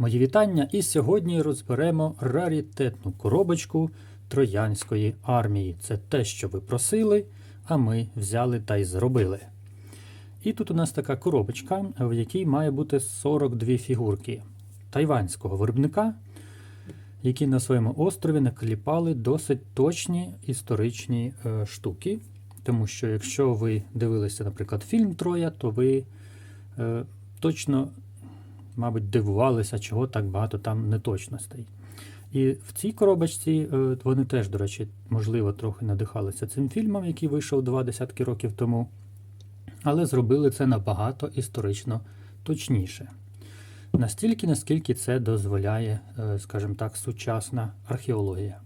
Мої вітання, і сьогодні розберемо раритетну коробочку Троянської армії. Це те, що ви просили, а ми взяли та й зробили. І тут у нас така коробочка, в якій має бути 42 фігурки тайванського виробника, які на своєму острові накліпали досить точні історичні е, штуки. Тому що якщо ви дивилися, наприклад, фільм Троя, то ви е, точно мабуть, дивувалися, чого так багато там неточностей. І в цій коробочці е, вони теж, до речі, можливо, трохи надихалися цим фільмом, який вийшов два десятки років тому, але зробили це набагато історично точніше. Настільки, наскільки це дозволяє, е, скажімо так, сучасна археологія.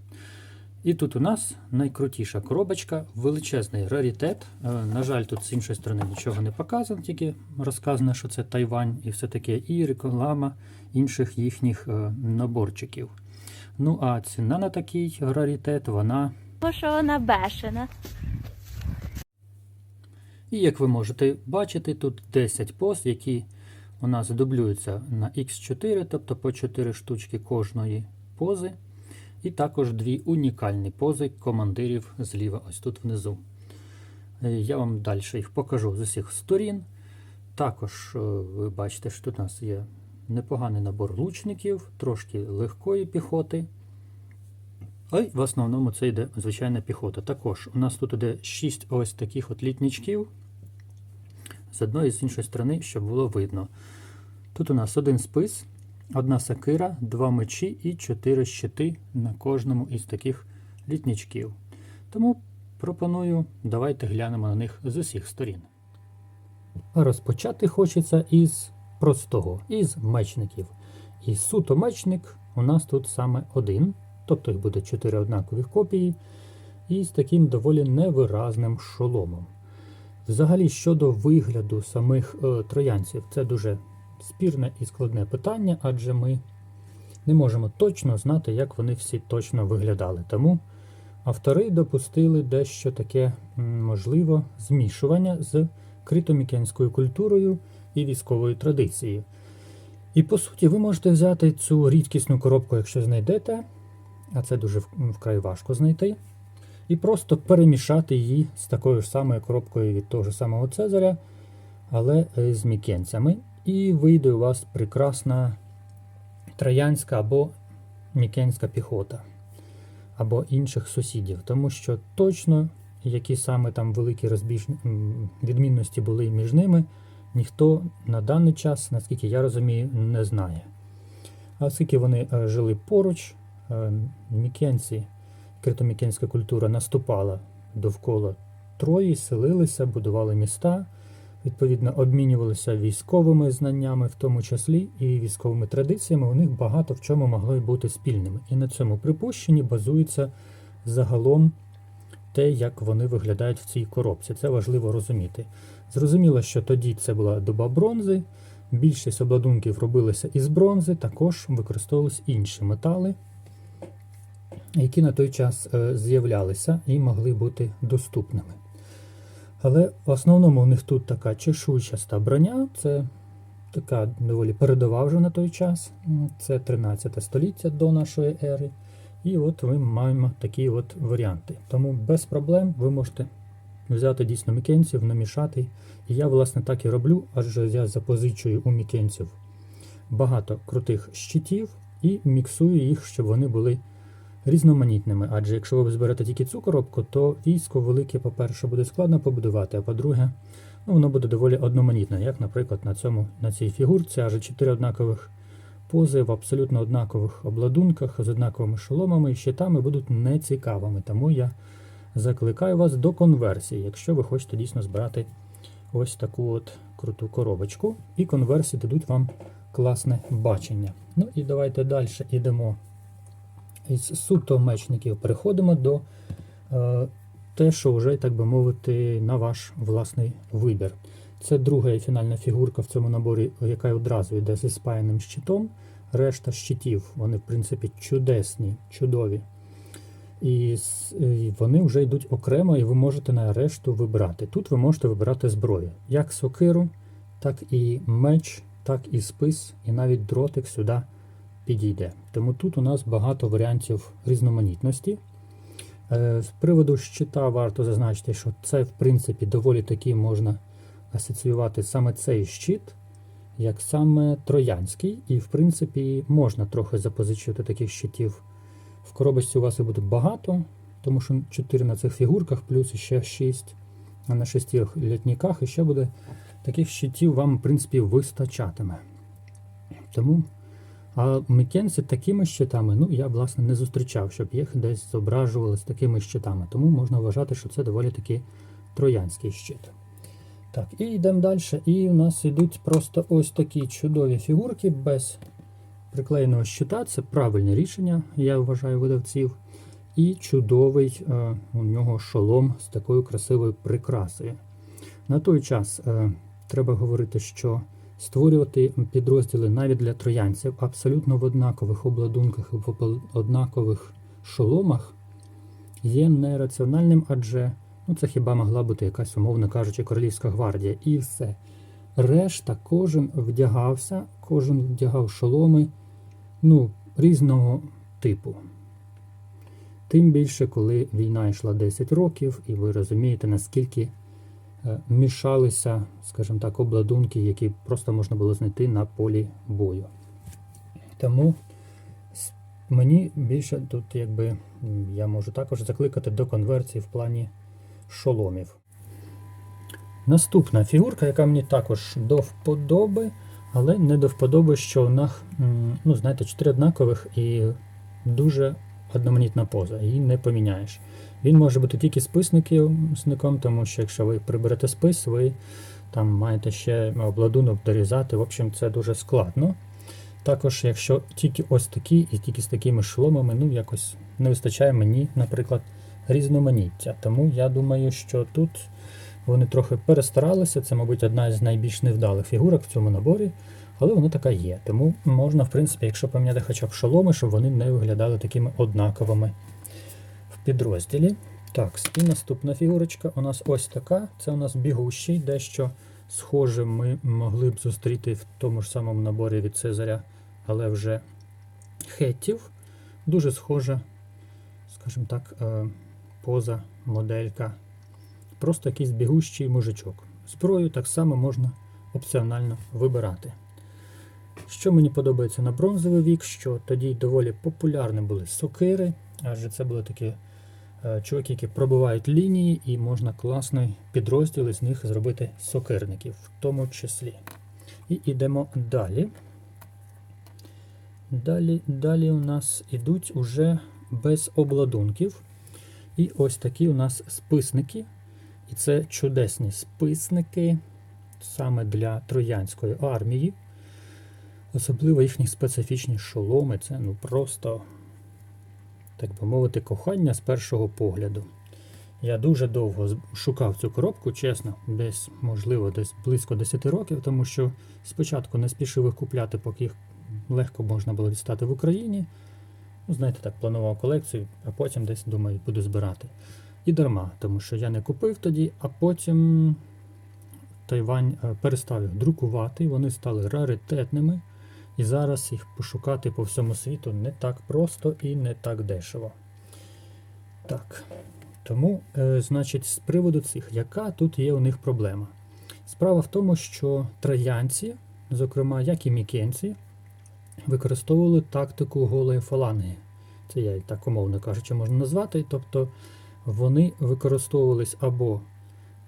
І тут у нас найкрутіша коробочка, величезний раритет. Е, На жаль, тут з іншої сторони нічого не показано, тільки розказано, що це Тайвань і все таке, і реклама інших їхніх е, наборчиків. Ну а ціна на такий раритет, вона. Що вона бешена. І як ви можете бачити, тут 10 поз, які у нас дублюються на X4, тобто по 4 штучки кожної пози. І також дві унікальні пози командирів зліва, ось тут внизу. Е, Я вам далі їх покажу з усіх сторін. Також е, ви бачите, що тут у нас є непоганий набор лучників, трошки легкої піхоти. А й в основному це йде звичайна піхота. Також у нас тут іде 6 ось таких от літничків з одної і з іншої сторони, щоб було видно. Тут у нас один спис, одна сакира, два мечі і чотири щити на кожному із таких літничків. Тому пропоную, давайте глянемо на них з усіх сторін. Розпочати хочеться із простого, із мечників. І суто мечник у нас тут саме один, тобто їх буде чотири однакових копії, і з таким доволі невиразним шоломом. Взагалі, щодо вигляду самих е, троянців, це дуже спірне і складне питання, адже ми не можемо точно знати, як вони всі точно виглядали. Тому автори допустили дещо таке, можливо, змішування з критомікенською культурою і військовою традицією. І по суті, ви можете взяти цю рідкісну коробку, якщо знайдете, а це дуже вкрай важко знайти, і просто перемішати її з такою ж самою коробкою від того ж самого Цезаря, але е, з мікенцями. І вийде у вас прекрасна троянська або мікенська піхота, або інших сусідів, тому що точно, які саме там великі розбіж... відмінності були між ними, ніхто на даний час, наскільки я розумію, не знає. А оскільки вони е, жили поруч, е, мікенці, критомікенська культура наступала довкола Трої, селилися, будували міста, відповідно, обмінювалися військовими знаннями, в тому числі і військовими традиціями. У них багато в чому могло й бути спільними. І на цьому припущенні базується загалом те, як вони виглядають в цій коробці. Це важливо розуміти. Зрозуміло, що тоді це була доба бронзи. Більшість обладунків робилися із бронзи, також використовувалися інші метали, які на той час е, з'являлися і могли бути доступними. Але в основному у них тут така чешуйчаста броня, це така доволі передова вже на той час. Це 13 століття до нашої ери. І от ми маємо такі от варіанти. Тому без проблем ви можете взяти дійсно мікенців, намішати. І я, власне, так і роблю, адже я запозичую у мікенців багато крутих щитів і міксую їх, щоб вони були різноманітними. Адже якщо ви зберете тільки цю коробку, то військо велике, по-перше, буде складно побудувати, а по-друге, ну, воно буде доволі одноманітне, як, наприклад, на, цьому, на цій фігурці, аж чотири однакових пози в абсолютно однакових обладунках з однаковими шоломами і щитами будуть нецікавими. Тому я закликаю вас до конверсії, якщо ви хочете дійсно збирати ось таку от круту коробочку. І конверсії дадуть вам класне бачення. Ну і давайте далі йдемо із суто мечників. Переходимо до е, те, що вже, так би мовити, на ваш власний вибір. Це друга і фінальна фігурка в цьому наборі, яка одразу йде зі спаяним щитом. Решта щитів, вони, в принципі, чудесні, чудові. І вони вже йдуть окремо, і ви можете на решту вибрати. Тут ви можете вибирати зброю, як сокиру, так і меч, так і спис, і навіть дротик сюди підійде. Тому тут у нас багато варіантів різноманітності. Е, З приводу щита варто зазначити, що це, в принципі, доволі таки можна асоціювати саме цей щит, як саме троянський, і, в принципі, можна трохи запозичувати таких щитів. В коробочці у вас і буде багато, тому що 4 на цих фігурках, плюс ще 6 а на 6 літніках, і ще буде таких щитів вам, в принципі, вистачатиме. Тому а Мікенці такими щитами, ну я власне не зустрічав, щоб їх десь зображували з такими щитами. Тому можна вважати, що це доволі таки троянський щит. Так, і йдемо далі. І у нас йдуть просто ось такі чудові фігурки без приклеєного щита. Це правильне рішення, я вважаю, видавців. І чудовий е, у нього шолом з такою красивою прикрасою. На той час е, треба говорити, що створювати підрозділи навіть для троянців абсолютно в однакових обладунках і в однакових шоломах є нераціональним, адже ну, це хіба могла бути якась, умовно кажучи, королівська гвардія, і все. Решта кожен вдягався, кожен вдягав шоломи ну, різного типу. Тим більше, коли війна йшла 10 років, і ви розумієте, наскільки мішалися, скажімо так, обладунки, які просто можна було знайти на полі бою. Тому мені більше тут, якби я можу також закликати до конверсії в плані шоломів. Наступна фігурка, яка мені також до вподоби, але не до вподоби, що вона, ну, знаєте, чотири однакових і дуже одноманітна поза, її не поміняєш. Він може бути тільки списником, тому що якщо ви приберете спис, ви там маєте ще обладунок дорізати. В общем, це дуже складно. Також, якщо тільки ось такі і тільки з такими шоломами, ну якось не вистачає мені, наприклад, різноманіття. Тому я думаю, що тут вони трохи перестаралися. Це, мабуть, одна з найбільш невдалих фігурок в цьому наборі, але вона така є. Тому можна, в принципі, якщо поміняти хоча б шоломи, щоб вони не виглядали такими однаковими в підрозділі. Так, і наступна фігурочка у нас ось така. Це у нас бігущий, дещо схоже ми могли б зустріти в тому ж самому наборі від Цезаря, але вже хеттів. Дуже схожа, скажімо так, е, поза, моделька. Просто якийсь бігущий мужичок. Зброю так само можна опціонально вибирати. Що мені подобається на бронзовий вік, що тоді доволі популярні були сокири, адже це були такі е, чуваки, які пробивають лінії, і можна класний підрозділ із них зробити сокирників, в тому числі. І йдемо далі. Далі, далі у нас ідуть уже без обладунків. І ось такі у нас списники. І це чудесні списники саме для троянської армії. Особливо їхні специфічні шоломи. Це ну просто, так би мовити, кохання з першого погляду. Я дуже довго шукав цю коробку, чесно, десь, можливо, десь близько 10 років, тому що спочатку не спішив їх купляти, поки їх легко можна було дістати в Україні. Ну, знаєте, так, планував колекцію, а потім десь думаю, буду збирати. І дарма, тому що я не купив тоді, а потім Тайвань е, перестав їх друкувати, вони стали раритетними. І зараз їх пошукати по всьому світу не так просто і не так дешево. Так. Тому, е, значить, з приводу цих, яка тут є у них проблема? Справа в тому, що троянці, зокрема, як і мікенці, використовували тактику голої фаланги. Це я і так умовно кажучи, можна назвати. Тобто вони використовувались або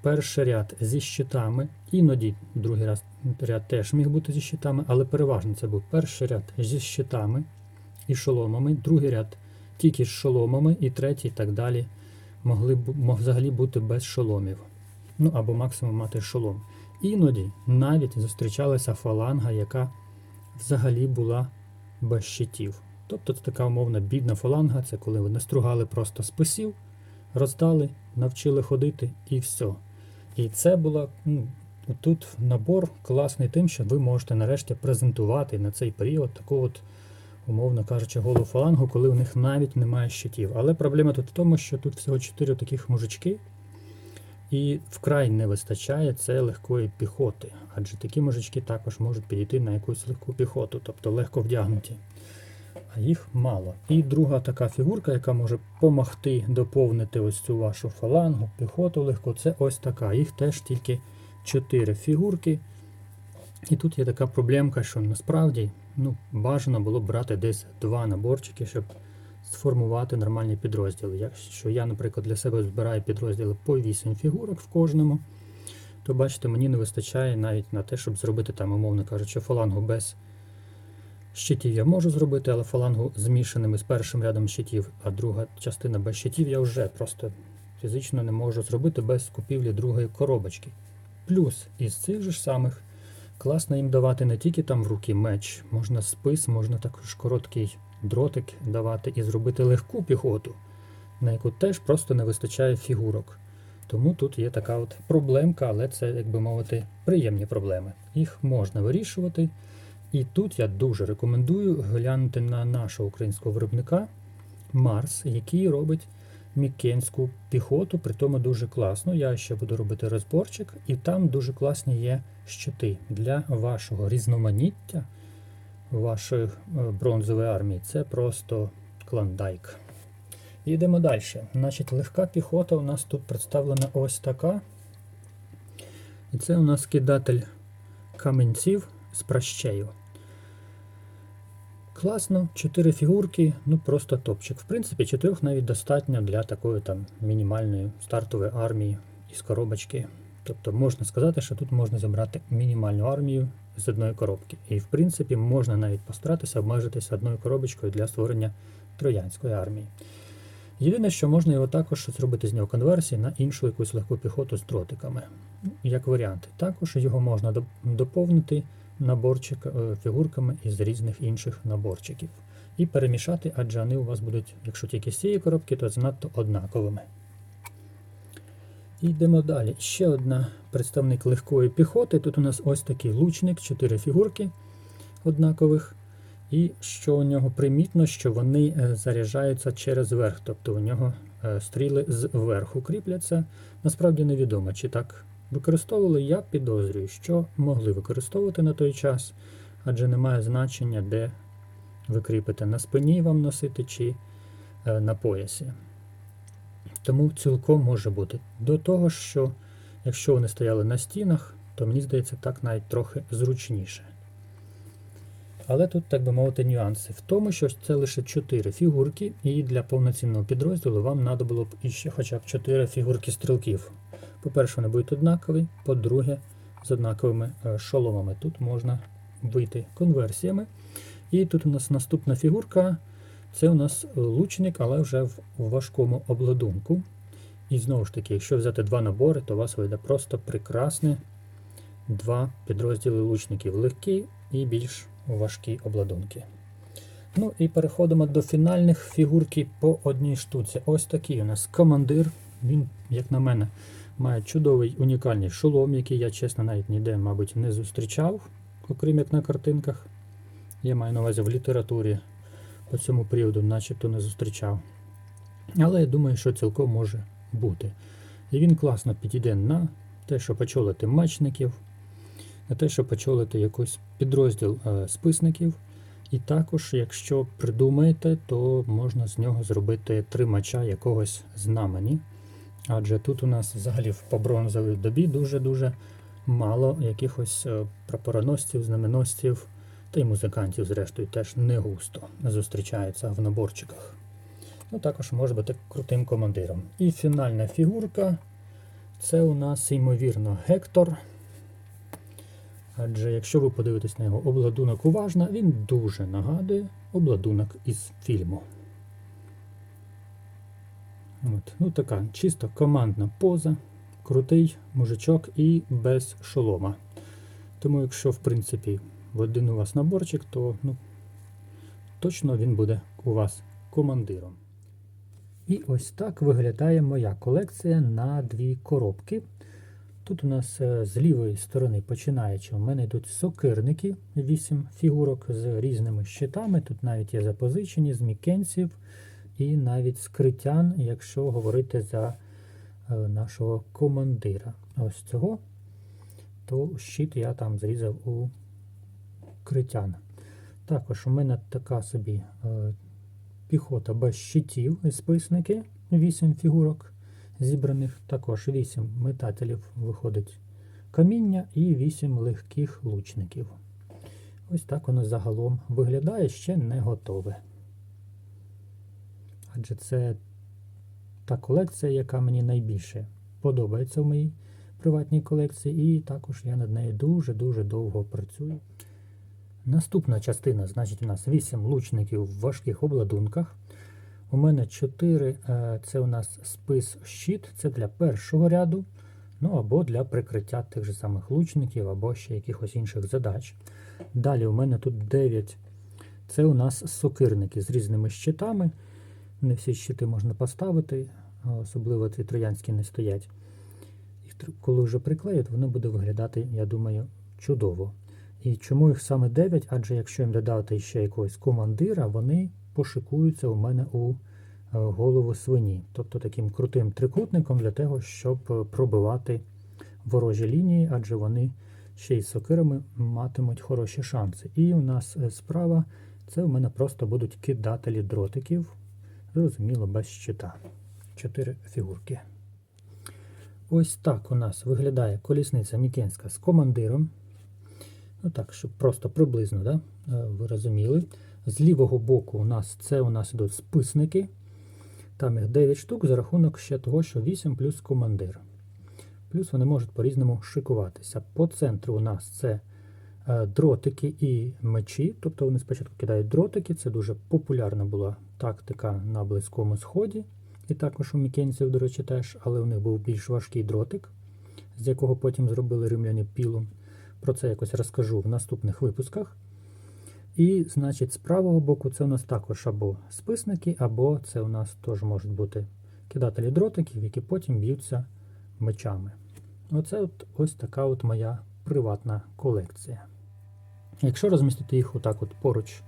перший ряд зі щитами, іноді другий раз, ряд теж міг бути зі щитами, але переважно це був перший ряд зі щитами і шоломами, другий ряд тільки з шоломами, і третій, і так далі, могли мог взагалі бути без шоломів. Ну або максимум мати шолом. Іноді навіть зустрічалася фаланга, яка взагалі була без щитів. Тобто це така умовна бідна фаланга, це коли ви настругали просто списів, роздали, навчили ходити і все. І це була ну, тут набор класний тим, що ви можете нарешті презентувати на цей період таку от, умовно кажучи, голу фалангу, коли у них навіть немає щитів. Але проблема тут в тому, що тут всього 4 таких мужички, і вкрай не вистачає це легкої піхоти, адже такі мужички також можуть підійти на якусь легку піхоту, тобто легко вдягнуті. а їх мало. І друга така фігурка, яка може допомогти доповнити ось цю вашу фалангу, піхоту легко, це ось така. Їх теж тільки 4 фігурки. І тут є така проблемка, що насправді ну, бажано було б брати десь два наборчики, щоб сформувати нормальні підрозділи. Якщо я, наприклад, для себе збираю підрозділи по 8 фігурок в кожному, то бачите, мені не вистачає навіть на те, щоб зробити там, умовно кажучи, фалангу без щитів я можу зробити, але фалангу змішаними з першим рядом щитів, а друга частина без щитів я вже просто фізично не можу зробити без купівлі другої коробочки. Плюс із цих же ж самих класно їм давати не тільки там в руки меч, можна спис, можна також короткий дротик давати і зробити легку піхоту, на яку теж просто не вистачає фігурок. Тому тут є така от проблемка, але це, як би мовити, приємні проблеми. Їх можна вирішувати. І тут я дуже рекомендую глянути на нашого українського виробника Марс, який робить мікенську піхоту, при тому дуже класно. Я ще буду робити розборчик, і там дуже класні є щити для вашого різноманіття вашої е, бронзової армії. Це просто клондайк. Йдемо далі. Значить, легка піхота у нас тут представлена ось така. І це у нас кидатель каменців з пращею. Класно, 4 фігурки, ну просто топчик. В принципі, чотирьох навіть достатньо для такої там мінімальної стартової армії із коробочки. Тобто можна сказати, що тут можна забрати мінімальну армію з одної коробки. І в принципі можна навіть постаратися обмежитися одною коробочкою для створення троянської армії. Єдине, що можна його також зробити з нього конверсії на іншу якусь легку піхоту з дротиками, як варіанти. Також його можна доповнити фігурками із різних інших наборчиків. І перемішати, адже вони у вас будуть, якщо тільки з цієї коробки, то занадто однаковими. І Йдемо далі. Ще одна представник легкої піхоти. Тут у нас ось такий лучник, 4 фігурки однакових. І що у нього примітно, що вони е, заряджаються через верх, тобто у нього е, стріли зверху кріпляться. Насправді невідомо, чи так використовували. Я підозрюю, що могли використовувати на той час, адже немає значення, де ви кріпите на спині вам носити чи е, на поясі. Тому цілком може бути. До того, що якщо вони стояли на стінах, то мені здається, так навіть трохи зручніше. Але тут, так би мовити, нюанси в тому, що це лише 4 фігурки, і для повноцінного підрозділу вам треба було б іще хоча б 4 фігурки стрілків. По-перше, вони будуть однакові, по-друге, з однаковими е, шоломами. Тут можна вийти конверсіями. І тут у нас наступна фігурка. Це у нас лучник, але вже в важкому обладунку. І знову ж таки, якщо взяти два набори, то у вас вийде просто прекрасне два підрозділи лучників легкі і більш важкі обладунки. Ну і переходимо до фінальних фігурки по одній штуці. Ось такий у нас командир. Він, як на мене, має чудовий унікальний шолом, який я, чесно, навіть ніде, мабуть, не зустрічав, окрім як на картинках. Я маю на увазі в літературі по цьому приводу, начебто не зустрічав. Але я думаю, що цілком може бути. І він класно підійде на те, щоб очолити мечників, на те, щоб очолити якийсь підрозділ е, списників. І також, якщо придумаєте, то можна з нього зробити тримача якогось знамені. Адже тут у нас взагалі в по бронзовій добі дуже-дуже мало якихось е, прапороносців, знаменосців, та й музикантів, зрештою, теж не густо зустрічаються в наборчиках. Ну, також може бути крутим командиром. І фінальна фігурка це у нас, ймовірно, Гектор. Адже якщо ви подивитесь на його обладунок уважно, він дуже нагадує обладунок із фільму. От. Ну, така чисто командна поза, крутий мужичок і без шолома. Тому, якщо, в принципі, в один у вас наборчик, то ну, точно він буде у вас командиром. І ось так виглядає моя колекція на дві коробки. Тут у нас е, з лівої сторони починаючи, у мене йдуть сокирники, 8 фігурок з різними щитами. Тут навіть є запозичені з мікенців і навіть з критян, якщо говорити за е, нашого командира. Ось цього, то щит я там зрізав у критян. Також у мене така собі е, піхота без щитів списники, 8 фігурок зібраних. Також 8 метателів виходить каміння і 8 легких лучників. Ось так воно загалом виглядає, ще не готове. Адже це та колекція, яка мені найбільше подобається в моїй приватній колекції, і також я над нею дуже-дуже довго працюю. Наступна частина, значить, у нас 8 лучників в важких обладунках. У мене 4 це у нас спис щит, це для першого ряду, ну або для прикриття тих же самих лучників, або ще якихось інших задач. Далі у мене тут 9. Це у нас сокирники з різними щитами. Не всі щити можна поставити, особливо ці троянські не стоять. Їх коли вже приклеють, воно буде виглядати, я думаю, чудово. І чому їх саме 9? Адже якщо їм додати ще якогось командира, вони пошикуються у мене у е, голову свині. Тобто таким крутим трикутником для того, щоб е, пробивати ворожі лінії, адже вони ще й сокирами матимуть хороші шанси. І у нас е, справа це у мене просто будуть кидателі дротиків, зрозуміло, без щита. Чотири фігурки. Ось так у нас виглядає колісниця Мікенська з командиром. Ну так, щоб просто приблизно, да? ви розуміли. З лівого боку у нас це у нас ідуть списники. Там їх 9 штук за рахунок ще того, що 8 плюс командир. Плюс вони можуть по-різному шикуватися. По центру у нас це е, дротики і мечі. Тобто вони спочатку кидають дротики. Це дуже популярна була тактика на Близькому Сході. І також у мікенців, до речі, теж, але у них був більш важкий дротик, з якого потім зробили римляни пілу. Про це якось розкажу в наступних випусках. І, значить, з правого боку це у нас також або списники, або це у нас теж можуть бути кидателі дротиків, які потім б'ються мечами. Оце от, ось така от моя приватна колекція. Якщо розмістити їх отак от поруч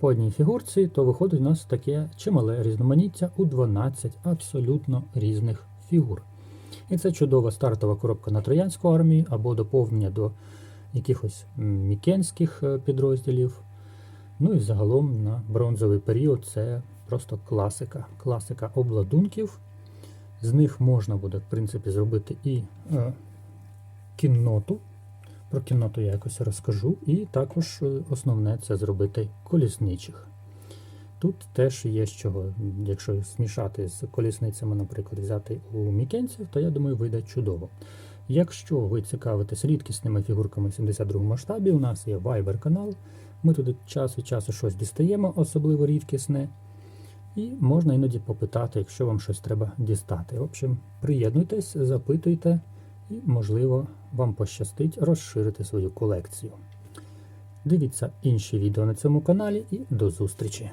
по одній фігурці, то виходить у нас таке чимале різноманіття у 12 абсолютно різних фігур. І це чудова стартова коробка на Троянську армію або доповнення до якихось мікенських е, підрозділів. Ну і загалом на бронзовий період це просто класика. Класика обладунків. З них можна буде, в принципі, зробити і е, кінноту. Про кінноту я якось розкажу. І також е, основне це зробити колісничих. Тут теж є з чого, якщо змішати з колісницями, наприклад, взяти у мікенців, то я думаю, вийде чудово. Якщо ви цікавитесь рідкісними фігурками в 72 масштабі, у нас є Viber канал. Ми туди час від часу щось дістаємо, особливо рідкісне. І можна іноді попитати, якщо вам щось треба дістати. В общем, приєднуйтесь, запитуйте, і, можливо, вам пощастить розширити свою колекцію. Дивіться інші відео на цьому каналі і до зустрічі!